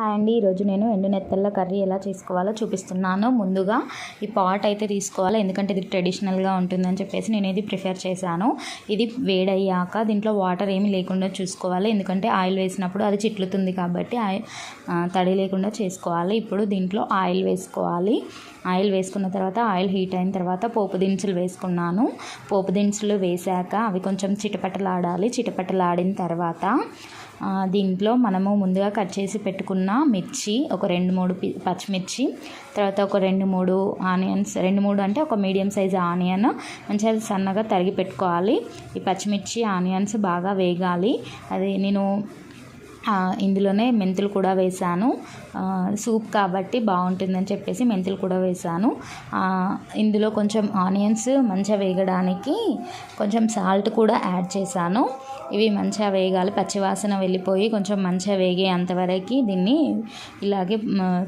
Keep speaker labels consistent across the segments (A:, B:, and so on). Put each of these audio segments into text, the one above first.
A: Hi అండి. ఈరోజు నేను ఎండు నెత్తల్లో కర్రీ ఎలా చేసుకోవాలో చూపిస్తున్నాను. ముందుగా ఈ పాట్ అయితే తీసుకోవాలి. ఎందుకంటే ఇది ట్రెడిషనల్గా ఉంటుందని చెప్పేసి నేను ఇది ప్రిఫర్ చేశాను. ఇది వేడయ్యాక దీంట్లో వాటర్ ఏమీ లేకుండా చూసుకోవాలి. ఎందుకంటే ఆయిల్ వేసినప్పుడు అది చిట్లుతుంది కాబట్టి ఆయిల్ తడి లేకుండా చేసుకోవాలి. ఇప్పుడు దీంట్లో ఆయిల్ వేసుకోవాలి. ఆయిల్ వేసుకున్న తర్వాత ఆయిల్ హీట్ అయిన తర్వాత పోపు దినుసులు వేసుకున్నాను. పోపు దినుసులు వేసాక అవి కొంచెం చిటపటలాడాలి. చిటపటలాడిన తర్వాత దీంట్లో మనము ముందుగా కట్ చేసి పెట్టుకున్న మిర్చి ఒక రెండు మూడు పచ్చిమిర్చి తర్వాత ఒక రెండు మూడు ఆనియన్స్ రెండు మూడు అంటే ఒక మీడియం సైజ్ ఆనియన్ మంచిగా సన్నగా తరిగి పెట్టుకోవాలి. ఈ పచ్చిమిర్చి ఆనియన్స్ బాగా వేగాలి. అది నేను ఇందులోనే మెంతులు కూడా వేసాను. సూప్ కాబట్టి బాగుంటుందని చెప్పేసి మెంతులు కూడా వేసాను. ఇందులో కొంచెం ఆనియన్స్ మంచిగా వేగడానికి కొంచెం సాల్ట్ కూడా యాడ్ చేశాను. ఇవి మంచిగా వేగాలి పచ్చివాసన వెళ్ళిపోయి కొంచెం మంచిగా వేగే అంతవరకు దీన్ని ఇలాగే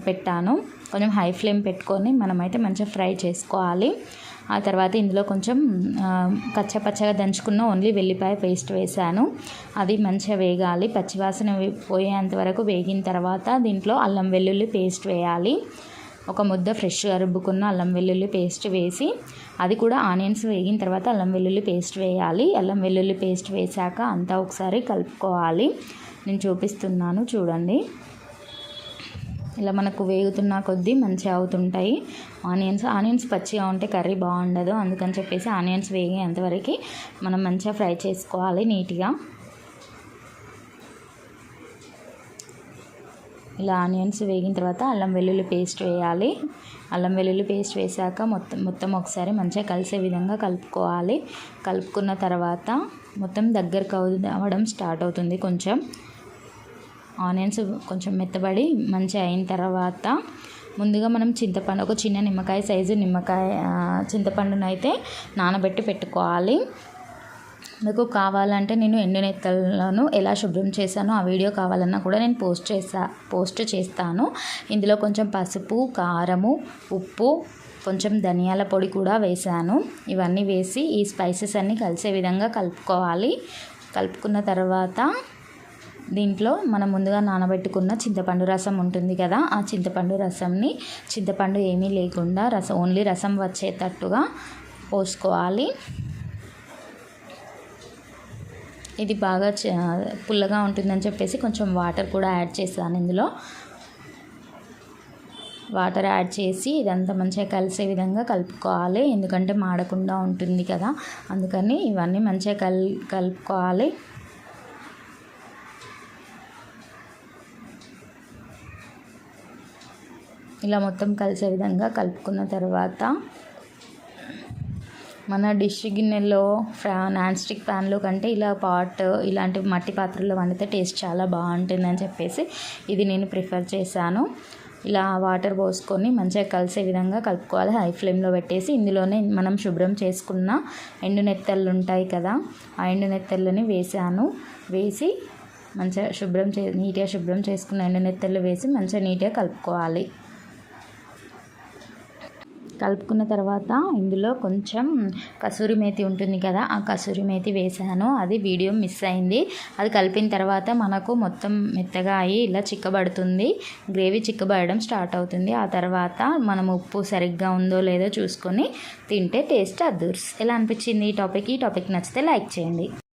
A: పెట్టాను. కొంచెం హై ఫ్లేమ్ పెట్టుకొని మనమైతే మంచిగా ఫ్రై చేసుకోవాలి. ఆ తర్వాత ఇందులో కొంచెం కచ్చపచ్చగా దంచుకున్న ఓన్లీ వెల్లిపాయ పేస్ట్ వేసాను అది మంచిగా వేగాలి. పచ్చివాసన పోయేంత వరకు వేగిన తర్వాత దీంట్లో అల్లం వెల్లుల్లి పేస్ట్ వేయాలి. ఒక ముద్ద ఫ్రెష్గా రుబ్బుకున్న అల్లం వెల్లుల్లి పేస్ట్ వేసి అది కూడా ఆనియన్స్ వేగిన తర్వాత అల్లం వెల్లుల్లి పేస్ట్ వేయాలి. అల్లం వెల్లుల్లి పేస్ట్ వేసాక అంతా ఒకసారి కలుపుకోవాలి. నేను చూపిస్తున్నాను చూడండి. ఇలా మనకు వేగుతున్న కొద్దీ మంచిగా అవుతుంటాయి. ఆనియన్స్ ఆనియన్స్ పచ్చిగా ఉంటే కర్రీ బాగుండదు. అందుకని చెప్పేసి ఆనియన్స్ వేగేంతవరకు మనం మంచిగా ఫ్రై చేసుకోవాలి నీట్గా. ఇలా ఆనియన్స్ వేగిన తర్వాత అల్లం వెల్లుల్లి పేస్ట్ వేయాలి. అల్లం వెల్లుల్లి పేస్ట్ వేసాక మొత్తం మొత్తం ఒకసారి మంచిగా కలిసే విధంగా కలుపుకోవాలి. కలుపుకున్న తర్వాత మొత్తం దగ్గరకు అవ్వడం స్టార్ట్ అవుతుంది కొంచెం. ఆనియన్స్ కొంచెం మెత్తబడి మంచిగా అయిన తర్వాత ముందుగా మనం చింతపండు ఒక చిన్న నిమ్మకాయ సైజు నిమ్మకాయ చింతపండునైతే నానబెట్టి పెట్టుకోవాలి. మీకు కావాలంటే నేను ఎండునెత్తలను ఎలా శుభ్రం చేశానో ఆ వీడియో కావాలన్నా కూడా నేను పోస్ట్ చేసా పోస్ట్ చేస్తాను. ఇందులో కొంచెం పసుపు కారము ఉప్పు కొంచెం ధనియాల పొడి కూడా వేసాను ఇవన్నీ వేసి ఈ స్పైసెస్ అన్నీ కలిసే విధంగా కలుపుకోవాలి. కలుపుకున్న తర్వాత దీంట్లో మనం ముందుగా నానబెట్టుకున్న చింతపండు రసం ఉంటుంది కదా ఆ చింతపండు రసంని చింతపండు ఏమీ లేకుండా రసం ఓన్లీ రసం వచ్చేటట్టుగా పోసుకోవాలి. ఇది బాగా పుల్లగా ఉంటుందని చెప్పేసి కొంచెం వాటర్ కూడా యాడ్ చేశాను ఇందులో. వాటర్ యాడ్ చేసి ఇదంతా మంచిగా కలిసే విధంగా కలుపుకోవాలి. ఎందుకంటే మాడకుండా ఉంటుంది కదా అందుకని ఇవన్నీ మంచిగా కల్ కలుపుకోవాలి. ఇలా మొత్తం కలిసే విధంగా కలుపుకున్న తర్వాత మన డిష్ గిన్నెలో ఫ్యా నాన్ స్టిక్ ప్యాన్లో కంటే ఇలా పాట్ ఇలాంటి మట్టి పాత్రలో వండితే టేస్ట్ చాలా బాగుంటుందని చెప్పేసి ఇది నేను ప్రిఫర్ చేశాను. ఇలా వాటర్ పోసుకొని మంచిగా కలిసే విధంగా కలుపుకోవాలి. హై ఫ్లేమ్లో పెట్టేసి ఇందులోనే మనం శుభ్రం చేసుకున్న ఎండు నెత్తళ్ళు ఉంటాయి కదా ఆ ఎండు నెత్తళ్ళని వేసాను. వేసి మంచిగా శుభ్రం చే నీట్గా శుభ్రం చేసుకున్న ఎండు నెత్తళ్ళు వేసి మంచిగా నీట్గా కలుపుకోవాలి. కలుపుకున్న తర్వాత ఇందులో కొంచెం కసూరి మేతి ఉంటుంది కదా ఆ కసూరి మేతి వేసాను అది వీడియో మిస్ అయింది. అది కలిపిన తర్వాత మనకు మొత్తం మెత్తగా అయ్యి ఇలా చిక్కబడుతుంది. గ్రేవీ చిక్కబడడం స్టార్ట్ అవుతుంది. ఆ తర్వాత మనం ఉప్పు సరిగ్గా ఉందో లేదో చూసుకొని తింటే టేస్ట్ అద్దూర్స్. ఎలా అనిపించింది ఈ టాపిక్? ఈ టాపిక్ నచ్చితే లైక్ చేయండి.